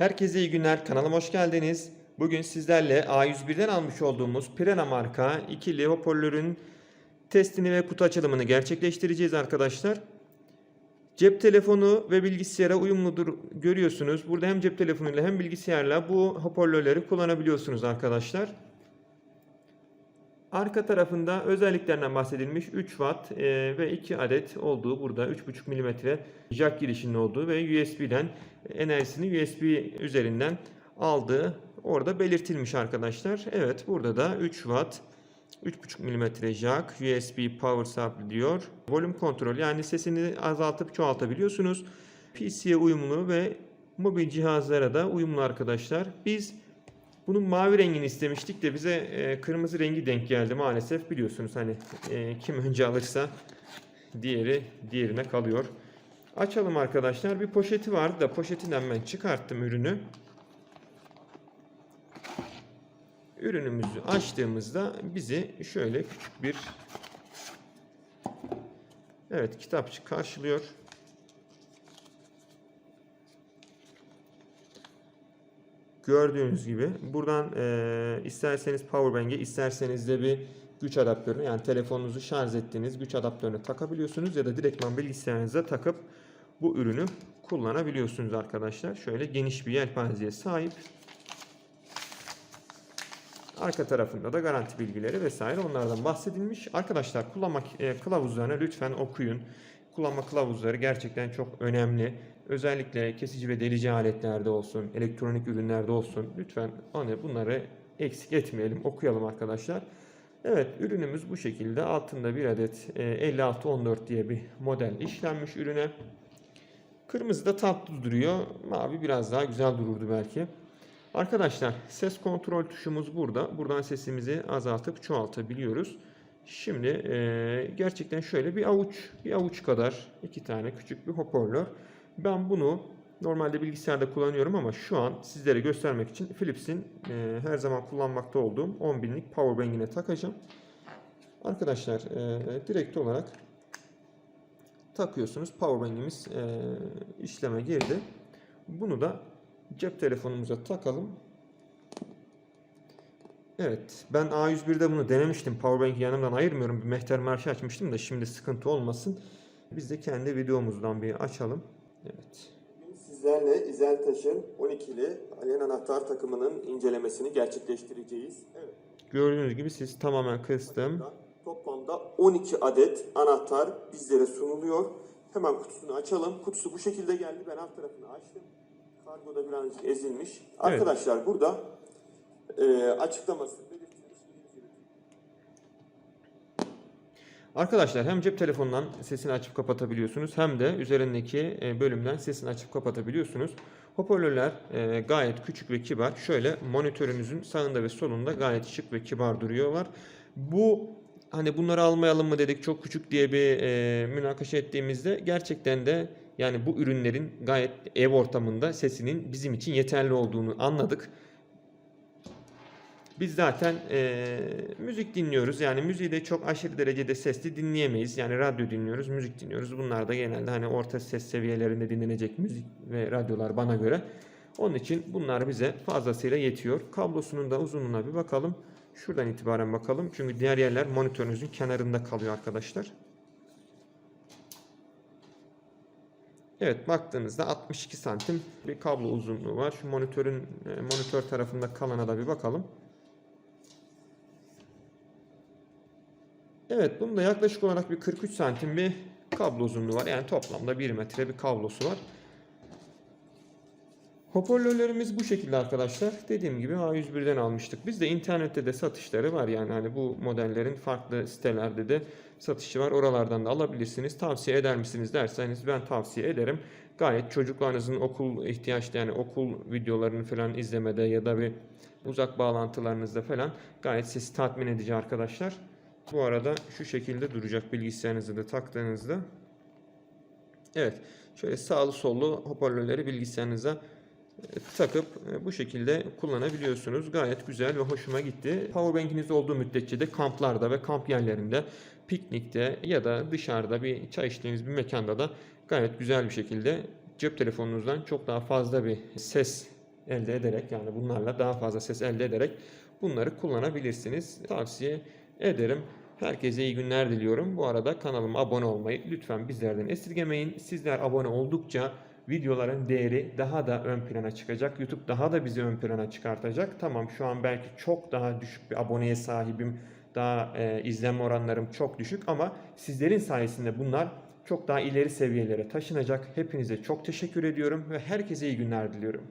Herkese iyi günler. Kanalıma hoş geldiniz. Bugün sizlerle A101'den almış olduğumuz Pirena marka ikili hoparlörün testini ve kutu açılımını gerçekleştireceğiz arkadaşlar. Cep telefonu ve bilgisayara uyumludur görüyorsunuz. Burada hem cep telefonuyla hem bilgisayarla bu hoparlörleri kullanabiliyorsunuz arkadaşlar. Arka tarafında özelliklerinden bahsedilmiş 3 watt e, ve 2 adet olduğu burada 3.5 mm jack girişinin olduğu ve USB'den enerjisini USB üzerinden aldığı orada belirtilmiş arkadaşlar. Evet burada da 3 watt 3.5 mm jack USB power supply diyor. Volüm kontrol yani sesini azaltıp çoğaltabiliyorsunuz. PC'ye uyumlu ve mobil cihazlara da uyumlu arkadaşlar. Biz bunun mavi rengini istemiştik de bize e, kırmızı rengi denk geldi maalesef biliyorsunuz hani e, kim önce alırsa diğeri diğerine kalıyor. Açalım arkadaşlar. Bir poşeti vardı da poşetinden ben çıkarttım ürünü. Ürünümüzü açtığımızda bizi şöyle küçük bir Evet kitapçık karşılıyor. Gördüğünüz gibi buradan e, isterseniz powerbank'e isterseniz de bir güç adaptörünü yani telefonunuzu şarj ettiğiniz güç adaptörünü takabiliyorsunuz ya da direktman bilgisayarınıza takıp bu ürünü kullanabiliyorsunuz arkadaşlar. Şöyle geniş bir yelpazeye sahip. Arka tarafında da garanti bilgileri vesaire onlardan bahsedilmiş. Arkadaşlar kullanma e, kılavuzlarını lütfen okuyun. Kullanma kılavuzları gerçekten çok önemli. Özellikle kesici ve delici aletlerde olsun, elektronik ürünlerde olsun. Lütfen hani bunları eksik etmeyelim, okuyalım arkadaşlar. Evet ürünümüz bu şekilde. Altında bir adet e, 5614 diye bir model işlenmiş ürüne. Kırmızı da tatlı duruyor. Mavi biraz daha güzel dururdu belki. Arkadaşlar ses kontrol tuşumuz burada. Buradan sesimizi azaltıp çoğaltabiliyoruz. Şimdi e, gerçekten şöyle bir avuç, bir avuç kadar iki tane küçük bir hoparlör. Ben bunu normalde bilgisayarda kullanıyorum ama şu an sizlere göstermek için Philips'in e, her zaman kullanmakta olduğum 10.000'lik powerbank'ine takacağım. Arkadaşlar e, direkt olarak takıyorsunuz. Powerbank'imiz e, işleme girdi. Bunu da cep telefonumuza takalım. Evet, ben A101'de bunu denemiştim. Powerbank'i yanımdan ayırmıyorum. Bir mehter marşı açmıştım da şimdi sıkıntı olmasın. Biz de kendi videomuzdan bir açalım. Evet. Sizlerle İzeltaş'ın 12'li alien anahtar takımının incelemesini gerçekleştireceğiz. Evet. Gördüğünüz gibi siz tamamen kıstım. Toplamda 12 adet anahtar bizlere sunuluyor. Hemen kutusunu açalım. Kutusu bu şekilde geldi. Ben alt tarafını açtım. Kargoda birazcık ezilmiş. Arkadaşlar burada e, açıklaması belirtilmiş. Arkadaşlar hem cep telefonundan sesini açıp kapatabiliyorsunuz hem de üzerindeki e, bölümden sesini açıp kapatabiliyorsunuz. Hoparlörler e, gayet küçük ve kibar. Şöyle monitörünüzün sağında ve solunda gayet şık ve kibar duruyorlar. Bu hani bunları almayalım mı dedik çok küçük diye bir e, münakaşa ettiğimizde gerçekten de yani bu ürünlerin gayet ev ortamında sesinin bizim için yeterli olduğunu anladık. Biz zaten e, müzik dinliyoruz. Yani müziği de çok aşırı derecede sesli dinleyemeyiz. Yani radyo dinliyoruz, müzik dinliyoruz. Bunlar da genelde hani orta ses seviyelerinde dinlenecek müzik ve radyolar bana göre. Onun için bunlar bize fazlasıyla yetiyor. Kablosunun da uzunluğuna bir bakalım. Şuradan itibaren bakalım. Çünkü diğer yerler monitörünüzün kenarında kalıyor arkadaşlar. Evet baktığınızda 62 santim bir kablo uzunluğu var. Şu monitörün e, monitör tarafında kalana da bir bakalım. Evet bunun da yaklaşık olarak bir 43 santim bir kablo uzunluğu var. Yani toplamda 1 metre bir kablosu var. Hoparlörlerimiz bu şekilde arkadaşlar. Dediğim gibi A101'den almıştık. Biz de internette de satışları var. Yani hani bu modellerin farklı sitelerde de satışı var. Oralardan da alabilirsiniz. Tavsiye eder misiniz derseniz ben tavsiye ederim. Gayet çocuklarınızın okul ihtiyaçlı yani okul videolarını falan izlemede ya da bir uzak bağlantılarınızda falan gayet sesi tatmin edici arkadaşlar. Bu arada şu şekilde duracak bilgisayarınızı da taktığınızda. Evet. Şöyle sağlı sollu hoparlörleri bilgisayarınıza takıp e, bu şekilde kullanabiliyorsunuz. Gayet güzel ve hoşuma gitti. Powerbank'iniz olduğu müddetçe de kamplarda ve kamp yerlerinde, piknikte ya da dışarıda bir çay içtiğiniz bir mekanda da gayet güzel bir şekilde cep telefonunuzdan çok daha fazla bir ses elde ederek yani bunlarla daha fazla ses elde ederek bunları kullanabilirsiniz. Tavsiye ederim. Herkese iyi günler diliyorum. Bu arada kanalıma abone olmayı lütfen bizlerden esirgemeyin. Sizler abone oldukça videoların değeri daha da ön plana çıkacak. YouTube daha da bizi ön plana çıkartacak. Tamam şu an belki çok daha düşük bir aboneye sahibim. Daha e, izlenme oranlarım çok düşük ama sizlerin sayesinde bunlar çok daha ileri seviyelere taşınacak. Hepinize çok teşekkür ediyorum ve herkese iyi günler diliyorum.